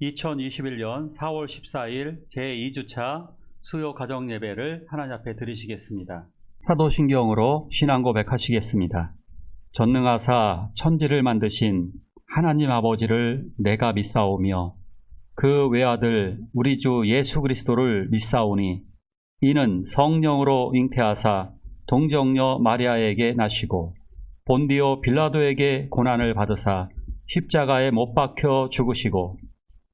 2021년 4월 14일 제2주차 수요 가정 예배를 하나님 앞에 드리시겠습니다. 사도신경으로 신앙 고백하시겠습니다. 전능하사 천지를 만드신 하나님 아버지를 내가 믿사오며 그 외아들 우리 주 예수 그리스도를 믿사오니 이는 성령으로 잉태하사 동정녀 마리아에게 나시고 본디오 빌라도에게 고난을 받으사 십자가에 못 박혀 죽으시고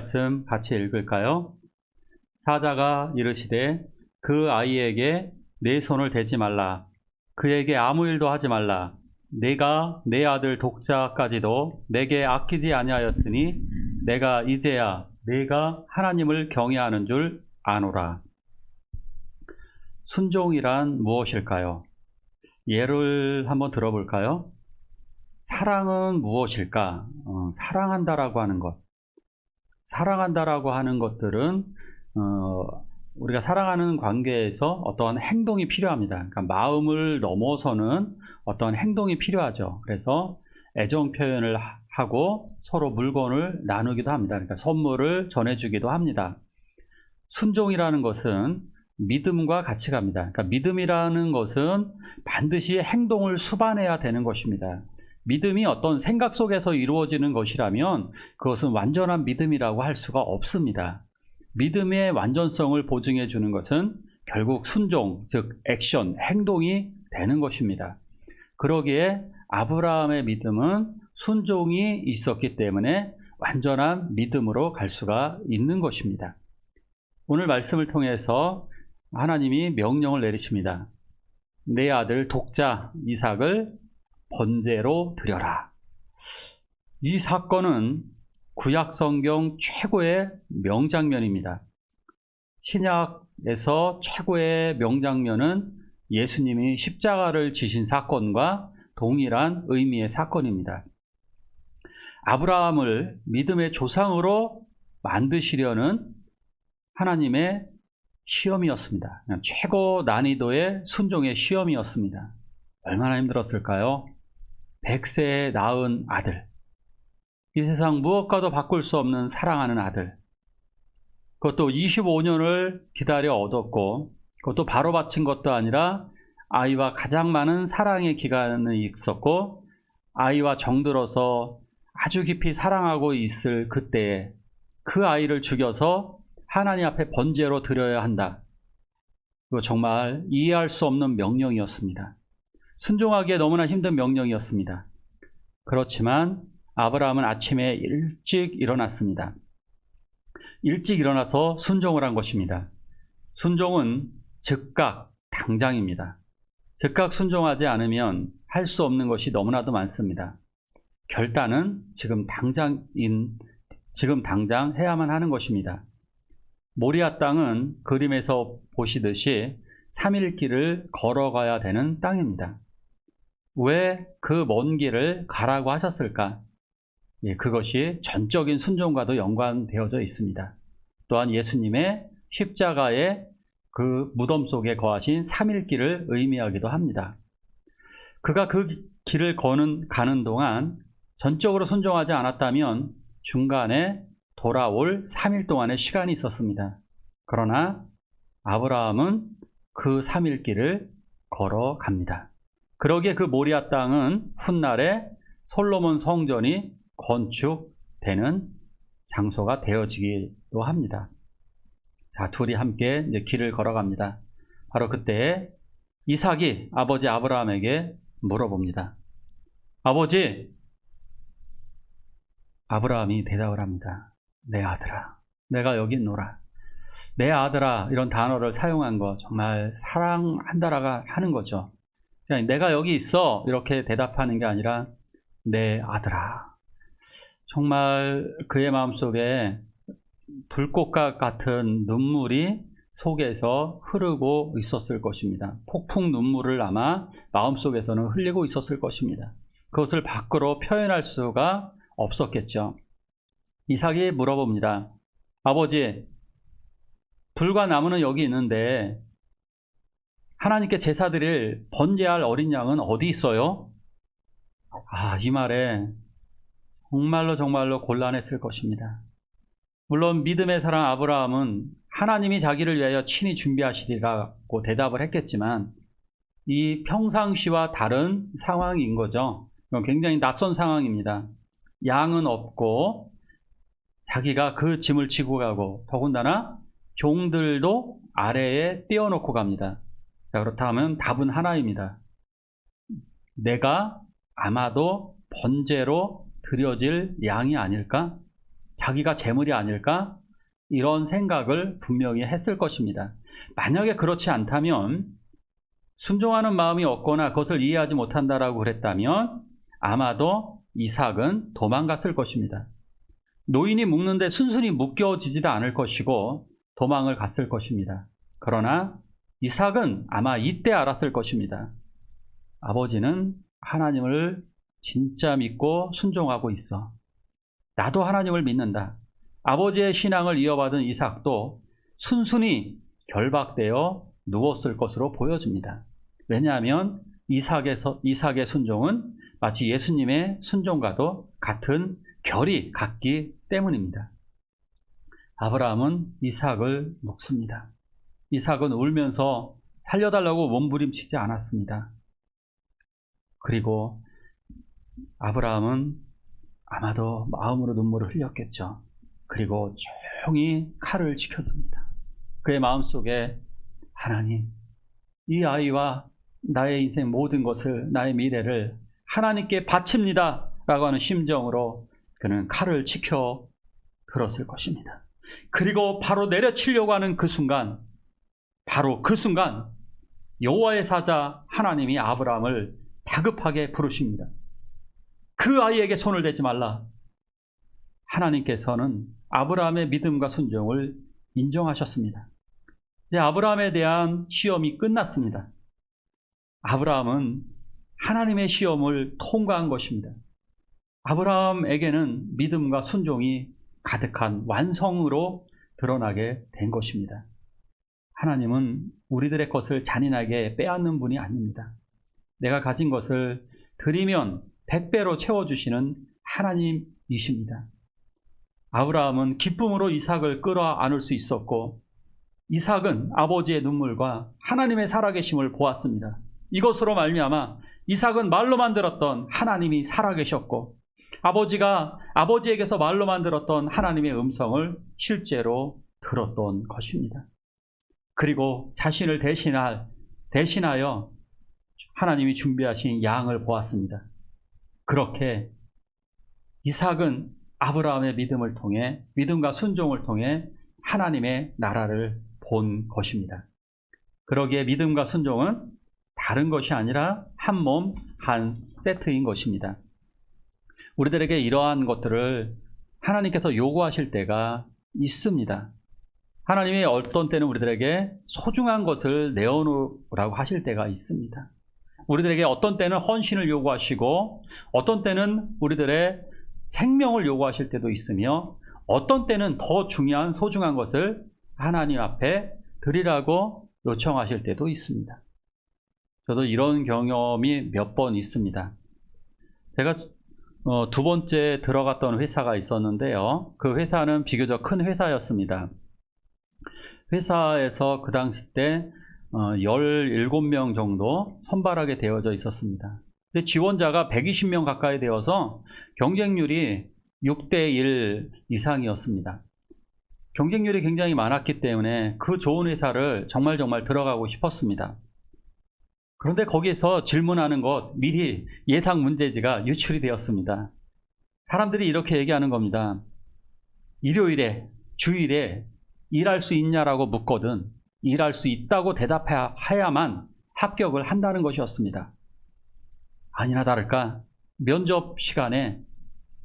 말씀 같이 읽을까요? 사자가 이르시되 그 아이에게 내 손을 대지 말라. 그에게 아무 일도 하지 말라. 내가 내 아들 독자까지도 내게 아끼지 아니하였으니 내가 이제야 내가 하나님을 경외하는 줄 아노라. 순종이란 무엇일까요? 예를 한번 들어볼까요? 사랑은 무엇일까? 어, 사랑한다라고 하는 것. 사랑한다라고 하는 것들은 어, 우리가 사랑하는 관계에서 어떤 행동이 필요합니다. 그러니까 마음을 넘어서는 어떤 행동이 필요하죠. 그래서 애정 표현을 하- 하고 서로 물건을 나누기도 합니다. 그러니까 선물을 전해주기도 합니다. 순종이라는 것은 믿음과 같이 갑니다. 그러니까 믿음이라는 것은 반드시 행동을 수반해야 되는 것입니다. 믿음이 어떤 생각 속에서 이루어지는 것이라면 그것은 완전한 믿음이라고 할 수가 없습니다. 믿음의 완전성을 보증해 주는 것은 결국 순종, 즉 액션, 행동이 되는 것입니다. 그러기에 아브라함의 믿음은 순종이 있었기 때문에 완전한 믿음으로 갈 수가 있는 것입니다. 오늘 말씀을 통해서 하나님이 명령을 내리십니다. 내 아들 독자 이삭을 번제로 드려라. 이 사건은 구약 성경 최고의 명장면입니다. 신약에서 최고의 명장면은 예수님이 십자가를 지신 사건과 동일한 의미의 사건입니다. 아브라함을 믿음의 조상으로 만드시려는 하나님의 시험이었습니다. 최고 난이도의 순종의 시험이었습니다. 얼마나 힘들었을까요? 100세에 낳은 아들. 이 세상 무엇과도 바꿀 수 없는 사랑하는 아들. 그것도 25년을 기다려 얻었고, 그것도 바로 바친 것도 아니라 아이와 가장 많은 사랑의 기간이 있었고, 아이와 정들어서 아주 깊이 사랑하고 있을 그때에 그 아이를 죽여서 하나님 앞에 번제로 드려야 한다. 그거 정말 이해할 수 없는 명령이었습니다. 순종하기에 너무나 힘든 명령이었습니다. 그렇지만 아브라함은 아침에 일찍 일어났습니다. 일찍 일어나서 순종을 한 것입니다. 순종은 즉각, 당장입니다. 즉각 순종하지 않으면 할 수 없는 것이 너무나도 많습니다. 결단은 지금 당장인, 지금 당장 해야만 하는 것입니다. 모리아 땅은 그림에서 보시듯이 3일 길을 걸어가야 되는 땅입니다. 왜 그 먼 길을 가라고 하셨을까? 예, 그것이 전적인 순종과도 연관되어져 있습니다. 또한 예수님의 십자가의 그 무덤 속에 거하신 3일 길을 의미하기도 합니다. 그가 그 길을 거는 가는 동안 전적으로 순종하지 않았다면 중간에 돌아올 3일 동안의 시간이 있었습니다. 그러나 아브라함은 그 3일 길을 걸어갑니다. 그러기에 그 모리아 땅은 훗날에 솔로몬 성전이 건축되는 장소가 되어지기도 합니다. 자, 둘이 함께 이제 길을 걸어갑니다. 바로 그때 이삭이 아버지 아브라함에게 물어봅니다. 아버지, 아브라함이 대답을 합니다. 내 아들아, 내가 여기 있노라. 내 아들아, 이런 단어를 사용한 거 정말 사랑한다라가 하는 거죠. 그냥 내가 여기 있어. 이렇게 대답하는 게 아니라 내 아들아. 정말 그의 마음속에 불꽃과 같은 눈물이 속에서 흐르고 있었을 것입니다. 폭풍 눈물을 아마 마음속에서는 흘리고 있었을 것입니다. 그것을 밖으로 표현할 수가 없었겠죠. 이삭이 물어봅니다. 아버지, 불과 나무는 여기 있는데 하나님께 제사 드릴 번제할 어린 양은 어디 있어요? 아, 이 말에 정말로 정말로 곤란했을 것입니다. 물론 믿음의 사람 아브라함은 하나님이 자기를 위하여 친히 준비하시리라고 대답을 했겠지만 이 평상시와 다른 상황인 거죠. 굉장히 낯선 상황입니다. 양은 없고 자기가 그 짐을 지고 가고 더군다나 종들도 아래에 띄워놓고 갑니다. 자, 그렇다면 답은 하나입니다. 내가 아마도 번제로 드려질 양이 아닐까? 자기가 재물이 아닐까? 이런 생각을 분명히 했을 것입니다. 만약에 그렇지 않다면 순종하는 마음이 없거나 그것을 이해하지 못한다라고 그랬다면 아마도 이삭은 도망갔을 것입니다. 노인이 묶는데 순순히 묶여지지도 않을 것이고 도망을 갔을 것입니다. 그러나 이삭은 아마 이때 알았을 것입니다. 아버지는 하나님을 진짜 믿고 순종하고 있어. 나도 하나님을 믿는다. 아버지의 신앙을 이어받은 이삭도 순순히 결박되어 누웠을 것으로 보여집니다. 왜냐하면 이삭에서, 이삭의 순종은 마치 예수님의 순종과도 같은 결이 같기 때문입니다. 아브라함은 이삭을 먹습니다. 이삭은 울면서 살려달라고 몸부림치지 않았습니다. 그리고 아브라함은 아마도 마음으로 눈물을 흘렸겠죠. 그리고 조용히 칼을 지켜둡니다. 그의 마음속에 하나님, 이 아이와 나의 인생 모든 것을, 나의 미래를 하나님께 바칩니다. 라고 하는 심정으로 그는 칼을 지켜 들었을 것입니다. 그리고 바로 내려치려고 하는 그 순간, 바로 그 순간, 여호와의 사자 하나님이 아브라함을 다급하게 부르십니다. 그 아이에게 손을 대지 말라. 하나님께서는 아브라함의 믿음과 순종을 인정하셨습니다. 이제 아브라함에 대한 시험이 끝났습니다. 아브라함은 하나님의 시험을 통과한 것입니다. 아브라함에게는 믿음과 순종이 가득한 완성으로 드러나게 된 것입니다. 하나님은 우리들의 것을 잔인하게 빼앗는 분이 아닙니다. 내가 가진 것을 드리면 100배로 채워주시는 하나님이십니다. 아브라함은 기쁨으로 이삭을 끌어 안을 수 있었고 이삭은 아버지의 눈물과 하나님의 살아계심을 보았습니다. 이것으로 말미암아 이삭은 말로만 들었던 하나님이 살아계셨고 아버지가 아버지에게서 말로만 들었던 하나님의 음성을 실제로 들었던 것입니다. 그리고 자신을 대신할 대신하여 하나님이 준비하신 양을 보았습니다. 그렇게 이삭은 아브라함의 믿음을 통해 믿음과 순종을 통해 하나님의 나라를 본 것입니다. 그러기에 믿음과 순종은 다른 것이 아니라 한 몸, 한 세트인 것입니다. 우리들에게 이러한 것들을 하나님께서 요구하실 때가 있습니다. 하나님이 어떤 때는 우리들에게 소중한 것을 내어놓으라고 하실 때가 있습니다. 우리들에게 어떤 때는 헌신을 요구하시고 어떤 때는 우리들의 생명을 요구하실 때도 있으며 어떤 때는 더 중요한 소중한 것을 하나님 앞에 드리라고 요청하실 때도 있습니다. 저도 이런 경험이 몇 번 있습니다. 제가 어, 두 번째 들어갔던 회사가 있었는데요. 그 회사는 비교적 큰 회사였습니다. 회사에서 그 당시 때 어, 17명 정도 선발하게 되어져 있었습니다. 근데 지원자가 120명 가까이 되어서 경쟁률이 6대1 이상이었습니다. 경쟁률이 굉장히 많았기 때문에 그 좋은 회사를 정말 정말 들어가고 싶었습니다. 그런데 거기에서 질문하는 것, 미리 예상 문제지가 유출이 되었습니다. 사람들이 이렇게 얘기하는 겁니다. 일요일에, 주일에 일할 수 있냐라고 묻거든 일할 수 있다고 대답해야만 합격을 한다는 것이었습니다. 아니나 다를까 면접 시간에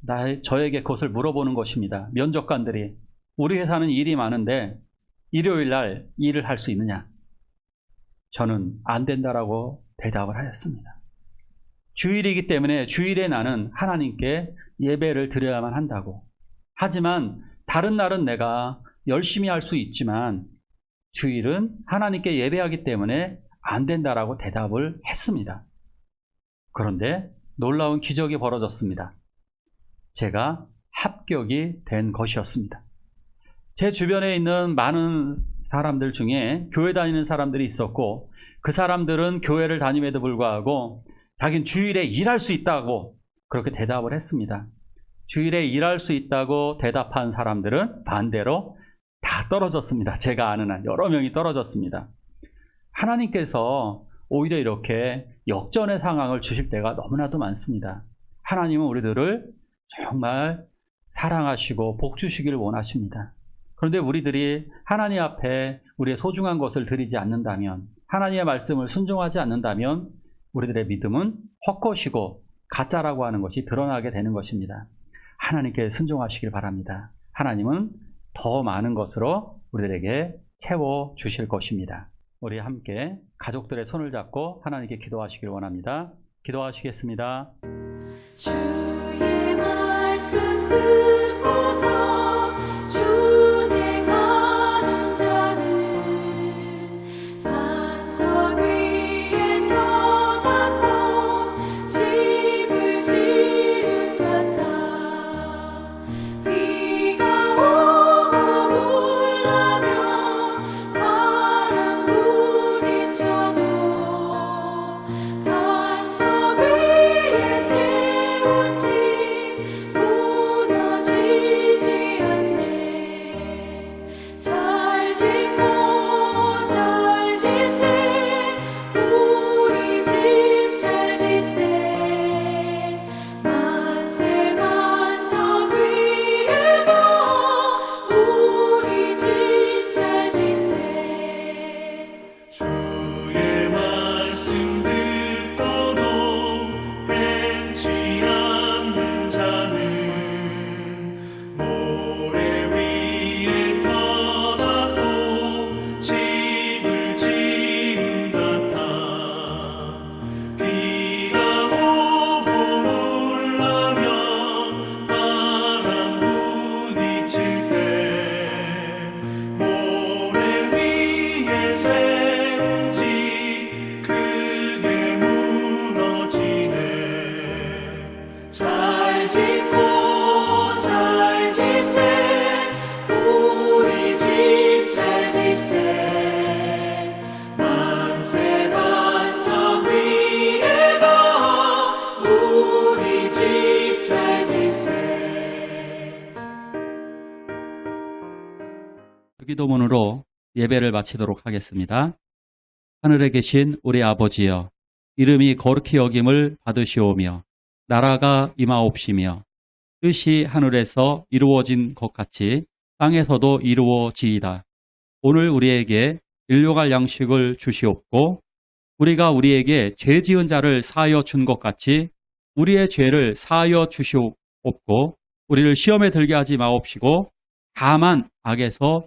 나 저에게 그것을 물어보는 것입니다. 면접관들이 우리 회사는 일이 많은데 일요일 날 일을 할 수 있느냐? 저는 안 된다라고 대답을 하였습니다. 주일이기 때문에 주일에 나는 하나님께 예배를 드려야만 한다고. 하지만 다른 날은 내가 열심히 할 수 있지만 주일은 하나님께 예배하기 때문에 안 된다라고 대답을 했습니다. 그런데 놀라운 기적이 벌어졌습니다. 제가 합격이 된 것이었습니다. 제 주변에 있는 많은 사람들 중에 교회 다니는 사람들이 있었고 그 사람들은 교회를 다님에도 불구하고 자기는 주일에 일할 수 있다고 그렇게 대답을 했습니다. 주일에 일할 수 있다고 대답한 사람들은 반대로 다 떨어졌습니다. 제가 아는 한 여러 명이 떨어졌습니다. 하나님께서 오히려 이렇게 역전의 상황을 주실 때가 너무나도 많습니다. 하나님은 우리들을 정말 사랑하시고 복 주시기를 원하십니다. 그런데 우리들이 하나님 앞에 우리의 소중한 것을 드리지 않는다면, 하나님의 말씀을 순종하지 않는다면, 우리들의 믿음은 헛것이고 가짜라고 하는 것이 드러나게 되는 것입니다. 하나님께 순종하시길 바랍니다. 하나님은 더 많은 것으로 우리들에게 채워 주실 것입니다. 우리 함께 가족들의 손을 잡고 하나님께 기도하시길 원합니다. 기도하시겠습니다. 주 기도문으로 예배를 마치도록 하겠습니다. 하늘에 계신 우리 아버지여, 이름이 거룩히 여김을 받으시오며, 나라가 임하옵시며, 뜻이 하늘에서 이루어진 것 같이 땅에서도 이루어지이다. 오늘 우리에게 일용할 양식을 주시옵고, 우리가 우리에게 죄 지은 자를 사하여 준 것 같이 우리의 죄를 사하여 주시옵고, 우리를 시험에 들게 하지 마옵시고, 다만 악에서